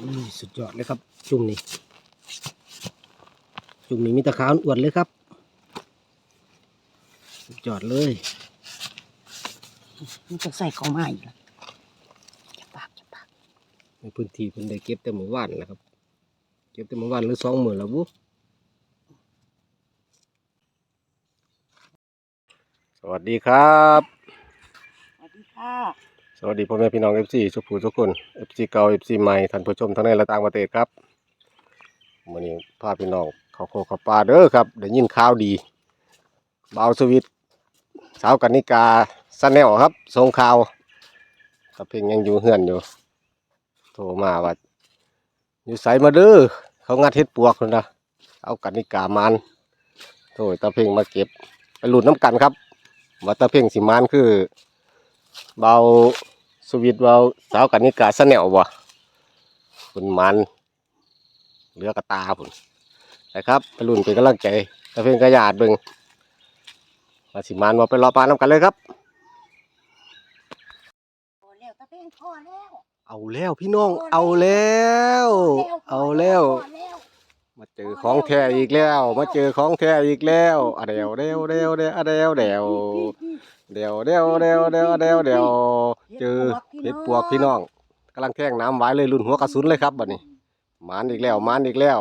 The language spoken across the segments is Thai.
อุ้ยสุดยอดเลยครับ จุ่มนี่จุ่มนี่มีแตะขาวอวดเลยครับ สุดยอดเลยมันจะใส่เข้ามาอีกแล้วจะปากจะปากในพื้นที่เพิ่นได้เก็บแต่หมู่บ้านนะครับ เก็บแต่หมู่บ้านหรือสองหมื่นแล้วบุสวัสดีครับ สวัสดีค่ะ สวัสดีพ่อแม่พี่น้องเอฟซีทุกผู้ทุกคนเอฟซีเก่าเอฟซีใหม่ท่านผู้ชมทั้งในและต่างประเทศครับวันนี้พาพี่น้องเขาโคเขาปลาเด้อครับได้ยินข่าวดีบ่าวสวิตสาวกันิกาสแนลครับส่งข่าวตะเพ่งยังอยู่เฮือนอยู่ โทรมาว่าอยู่ใสมาเด้อเขางัดเฮ็ดปวกคนนะเอากันิกามานโทรตะเพ่งมาเก็บไปหลุดน้ำกันครับว่าตะเพ่งสิมานคือ เบาสวิตเบาสาวกันนิกาสแนวบ่คุณมันเหลือกระตาพุ่นนะครับไปรุ่นเป็นกำลังใจแต่เพียงกระยาดเบิ่งมาสิมันมาไปรอปลาน้ำกันเลยครับ เอาแล้วพี่น้อง เอาแล้ว เอาแล้วพอแล้ว มาเจอของแท้อีกแล้ว มาเจอของแท้อีกแล้วอะเดวเดวเดวเดวอะเดวเดว เดวเดวเดวเดวเดวเดวเจอเห็ดปวกพี่น้องกำลังแท่งน้ำไว้เลยรุ่นหัวกระสุนเลยครับบัดนี้หมานอีกแล้วหมานอีกแล้ว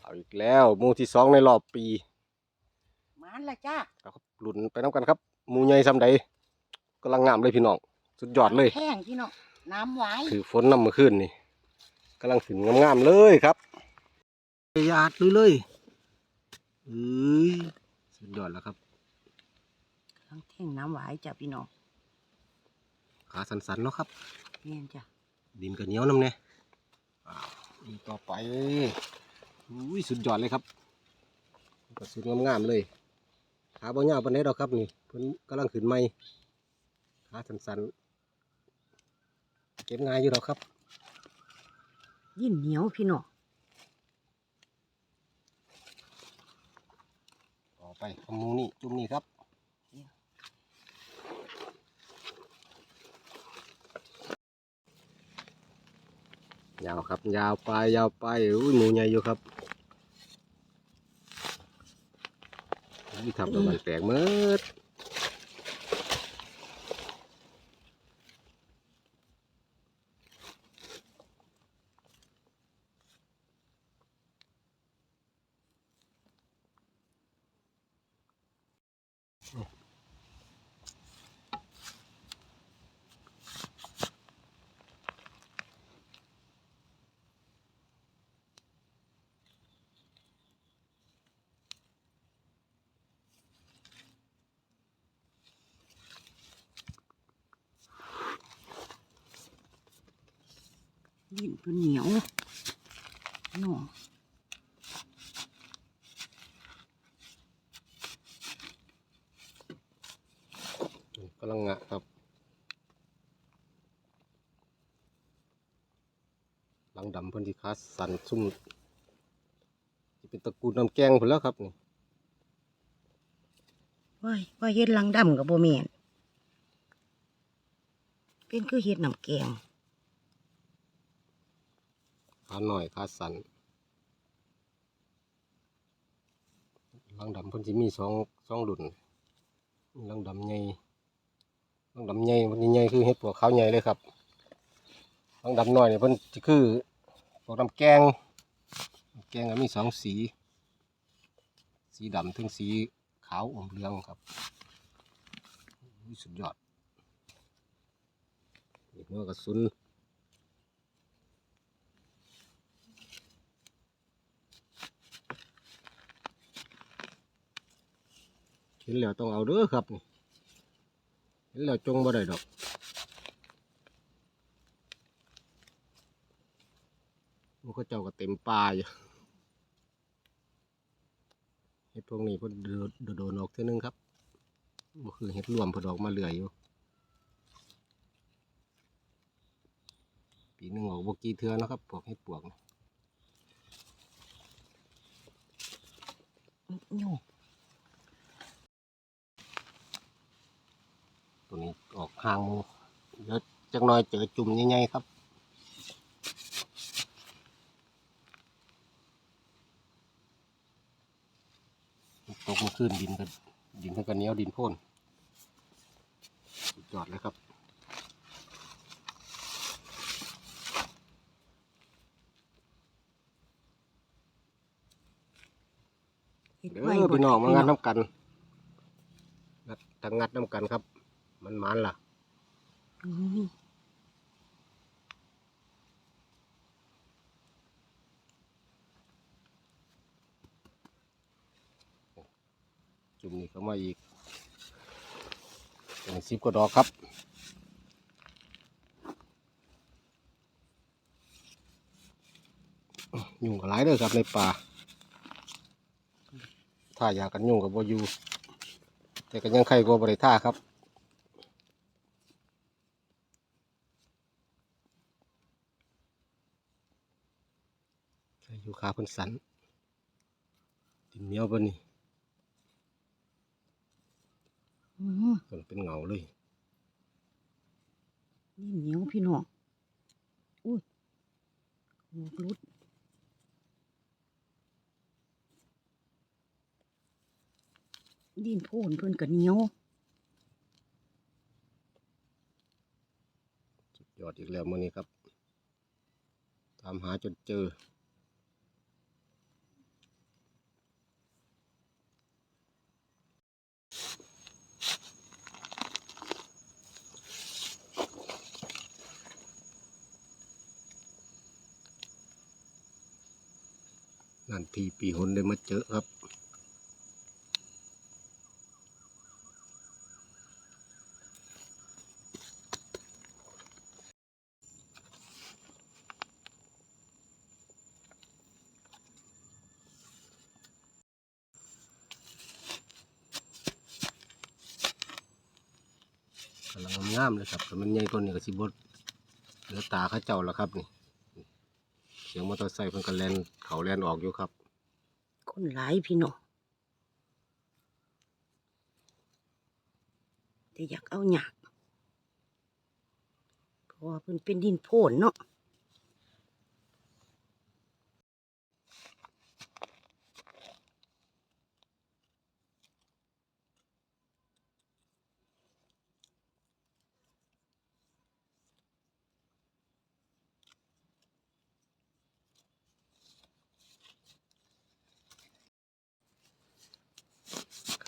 เอาอีกแล้วหมูที่สองในรอบปีมันละจ้าเอาครับรุ่นไปน้ำกันครับหมูใหญ่ซ้ำใดกำลังงามเลยพี่น้องสุดยอดเลยแห้งพี่น้องน้ำไหวถือฝนนำเมื่อคืนนี่กำลังถึงงามๆเลยครับหยาดเลยเลยเอ้ยสุดยอดแล้วครับ ทั้งแท่งน้ำไหวจ้ะพี่น้องขาสันๆเนาะครับเนียนจ้ะดินก็เหนียวน้ำเนี่ยอ้าวนี่ต่อไปอุ้ยสุดยอดเลยครับกระสุนงามๆเลยขาบ่ยาวปานใดดอกครับนี่เพิ่นกำลังขึ้นใหม่ขาสันๆเก็บง่ายอยู่ดอกครับ ยิ่นเหนียวพี่น้องต่อไปขมูนี่จุ่มนี่ครับ ยาวครับ ยาวไปยาวไปอุ้ยหมูใหญ่อยู่ครับอุ้ยทำแล้วมันแตกเมืด ยิ่นเพิ่นเหนียวพี่น้องกำลังงะครับ หลังดำเพิ่นที่ขาสั่นซุ่มที่เป็นตระกูลน้ำแกงพุ่นแล้วครับนี่ว้ายว่าเฮ็ดลังดำกับโบแมนเป็นคือเฮ็ดน้ำแกง ขาหน่อยขาสันลังดำเพิ่นสิมีสองสองรุ่นลังดำใหญ่ลังดำใหญ่มันใหญ่คือเห็ดปวกขาวใหญ่เลยครับลังดำน้อยเนี่ยเพิ่นสิคือพวกน้ำแกง แกงก็มีสองสี สีดำถึงสีขาวอมเหลืองครับสุดยอดนี่หัวกระสุน เห็นแล้วต้องเอาเด้อครับนี่เห็นแล้วจงบ่ได้ดอกมันก็เจ้าก็เต็มป่าอยู่เห็ดพวกนี้พิ่นโดดโดนออกเท่านึงครับก็คือเห็ดรวมเพนออกมาเหลืออยู่ปีหนึ่งออกบกี่เทือนะครับพวกเห็ดปวกนี่โย่ัวนี้ออกห่างเดี๋ยวจังน้อยเจอจุ่มใหญ่ๆครับตกมาขึ้นดินกันดินทั้งกันเนี้ยดินพ่นจอดแล้วครับเดี๋อพี่น้องมางานน้ำกันงัดทางงัดน้ำกันครับ มันมันล่ะจุ่มนี่เข้ามาอีกสิบกว่าดอกครับยุ่งกับหลายเด้อครับในป่า ถ้าอยากกันยุ่งกับบ่อยู่แต่ก็ยังใครก็บริท่าครับ ใครอยู่ ขาเพิ่นสันดินเหนียวบ่นี่อืมมันเป็นเงาเลยนี่เหนียวพี่น้องอุ้ยหมวกรุดดินโพนเพิ่นก็เหนียวสุดยอดอีกแล้วมื้อนี้ครับ ตามหาจนเจอ นั่นทีปีหนได้มาเจอครับ กำลังงามเลยครับแต่มันใหญ่กว่านี้ก็สิบดเหลือตาข้าเจ้าแล้วครับนี่ สียงมอเตอร์ไซค์เพิ่นก็แล่นเขาแล่นออกอยู่ครับ คนหลายพี่น้องแต่อยากเอาหยากเพราะว่าเพิ่นเป็นดินโพนเนาะ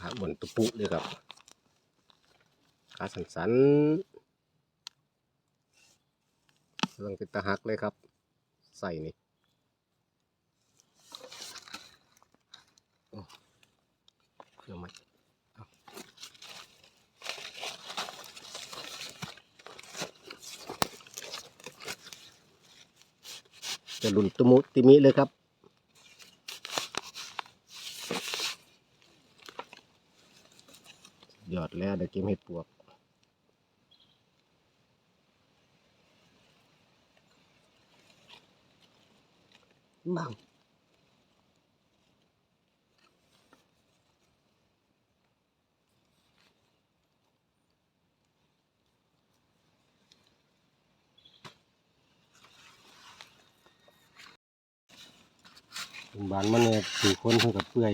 ขาเหมือนตุปุเลยครับ ขาสันสันๆกำลังเป็นตะหักเลยครับ ใส่นี่เครื่องมันจะหลุนตุมุติมิเลยครับ ยอด แล้วเดี๋ยวเก็บเห็ดปวกบังเป็นบานมันเนี่ยถือคนเท่ากับเปื่อย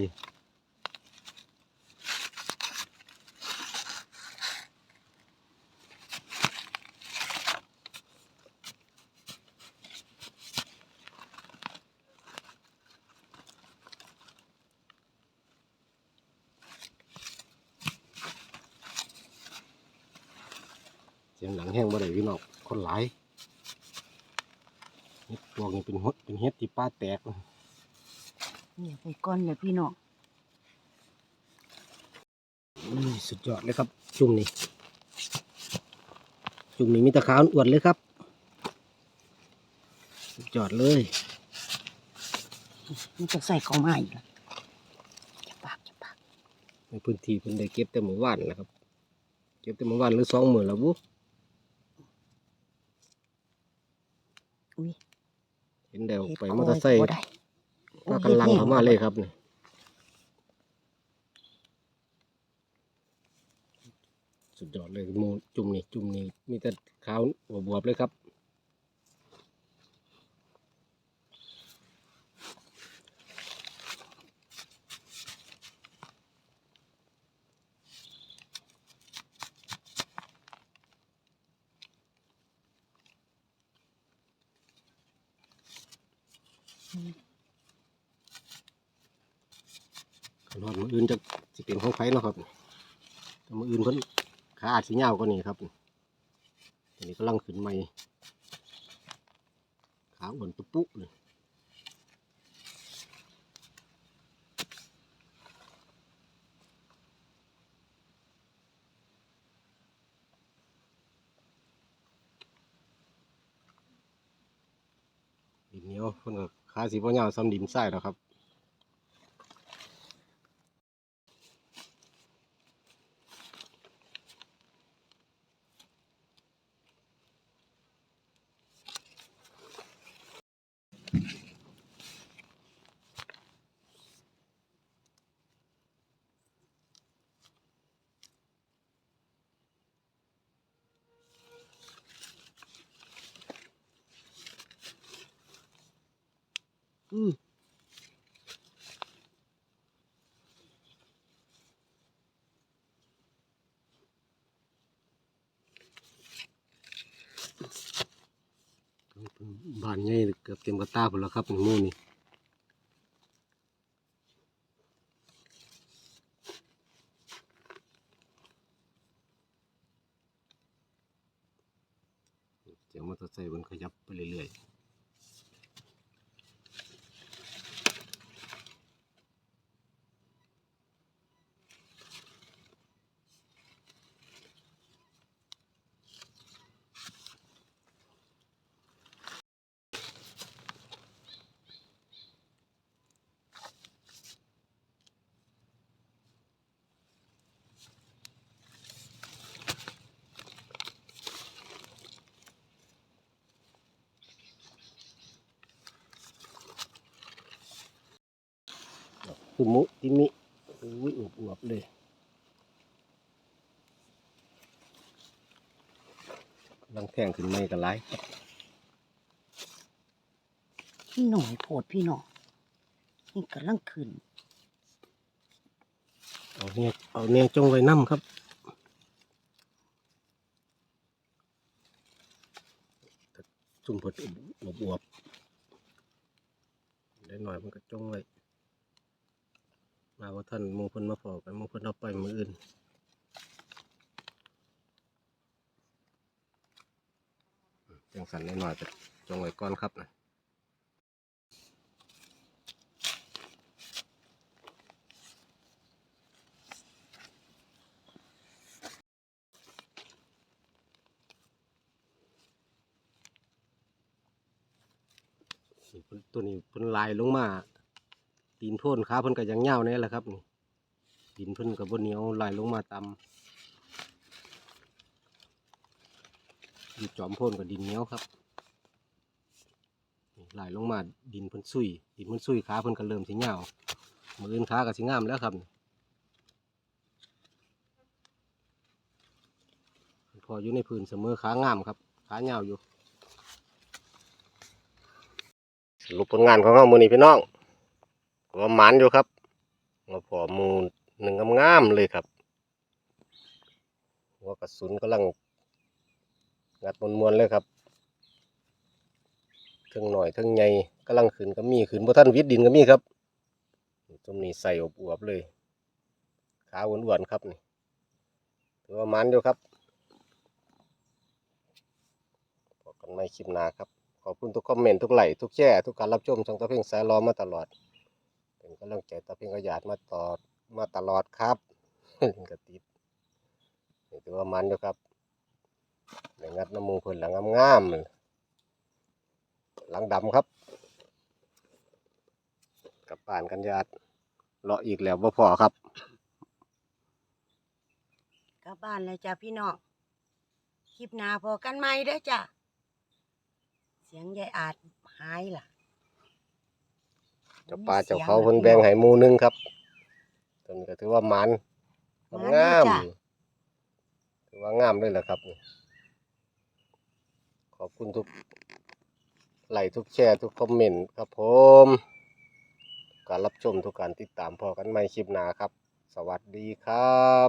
สียงหลังแห้งบ่ได้พี่น้องคนหลายเห็ดปวกนี่เป็นหดเป็นเห็ดที่ป้าแตกเนี่ยไปก่อนเลยพี่น้องอืมสุดยอดเลยครับ จุ่มนี่จุ่มนี่มีตะขาวอวดเลยครับ สุดยอดเลยมันจะใส่เข้ามาอีกแล้วจะปากจะปากในพื้นที่เพิ่นได้เก็บแต่หมู่บ้านแหละครับ เก็บแต่หมู่บ้านหรือสองหมื่นแล้วบุ อุ้ย เห็นเดียว เฮ็ด ไปคมอเตอร์ไซค์บ่ได้ก็กำลังเข้ามาเลยครับนี่สุดยอดเลยหมูจุ่มนี่จุ่มนี่มีแต่ขาวบวบๆเลยครับ ขนอดมืออื่นจะสิเป็นของไฟเนาะครับมืออื่นเพิ่นขาอาจสิยาวกว่านี้ครับอันนี้กำลังขึ้นใหม่ขาอ้วนตุ๊ปุ๊เลยดินเหนียวเพิ่นก็ ขาสีพ่อยาวซ้ำดินทรายแล้วครับ อืมบานใหญ่เกือบเต็มกระตาพุ่นแล้วครับหมู่นี่เสียงมอเตอร์ไซค์มันขยับไปเรื่อยๆ คือมุติมิอุ้ยอวบอวบๆเลยกำลังแทงขึ้นไม่กันไรพี่หน่อยโพดพี่หน่อยนี่กำลังขึ้น เอาเนี่ยเอาเนี่ยจงไว้น้ำครับจุ่มเผดอวบอวบๆได้หน่อยมันก็จงไว้ มาว่าท่านมูเพิ่นมาพอกันมูเพิ่นเอาไปมืออื่นจังสันได้หน่อยแต่จงไว้ก่อนครับนะนี่เพิ่นตัวนี้เพิ่นลายลงมา ตีนพ่นขาเพิ่นก็ยังเหี่ยวนี่ยแหละครับนี่ดินเพิ่นก็บ่เหนียวไหลลงมาตำอยู่จอมพ่นก็ดินเหนียวครับไหลลงมาดินเพิ่นซุยดินเพิ่นซุยขาเพิ่นก็เริ่มสิเหี่ยวมืออื่นขาก็สิงามแล้วครับพออยู่ในพื้นเสมอขางามครับขาเหี่ยวอยู่สรุปผลงานของเรามื้อนี้พี่น้อง ก็หมันอยู่ครับหัวพอมูหนึ่งงามๆเลยครับหัวกระสุนกำลังงัดมวนๆเลยครับเทิงหน่อยเทิงใหญ่กำลังขึ้นก็มีขึ้นบ่ท่านวิดดินก็มีครับตรงนี้ใส่อบอวบเลยขาอ้วนๆครับนี่ถือว่าหมันอยู่ครับพบกันใหม่คลิปหน้าครับ ขอบคุณทุกคอมเมนต์ทุกไลค์ทุกแชร์ทุกการรับชมช่องตะเพ่งสายรอมาตลอด กำลังใจตะเพียงกระยาดมาตอดมาตลอดครับกระติดนี่ถือว่ามันอยู่ครับในงัดน้ำมูกเพิ่นหลังงามๆหลังดำครับกับป่านกันยาดเลาะอีกแล้วบ่าพอครับกลับบ้านเลยจ้ะพี่น้องคลิปหน้าพอกันไหมเด้อจ้ะเสียงยายอาจหายล่ะ เจ้าป่าเจ้าเขาเพิ่นแบ่งให้หมูหนึงครับตัวนี้ก็ถือว่ามันมันงามจ้ะ ถือว่างามเลยแหละครับ ขอบคุณทุกไลค์ทุกแชร์ทุกคอมเมนต์ครับผม การรับชมทุกการติดตามพอกันใหม่คลิปหน้าครับ สวัสดีครับ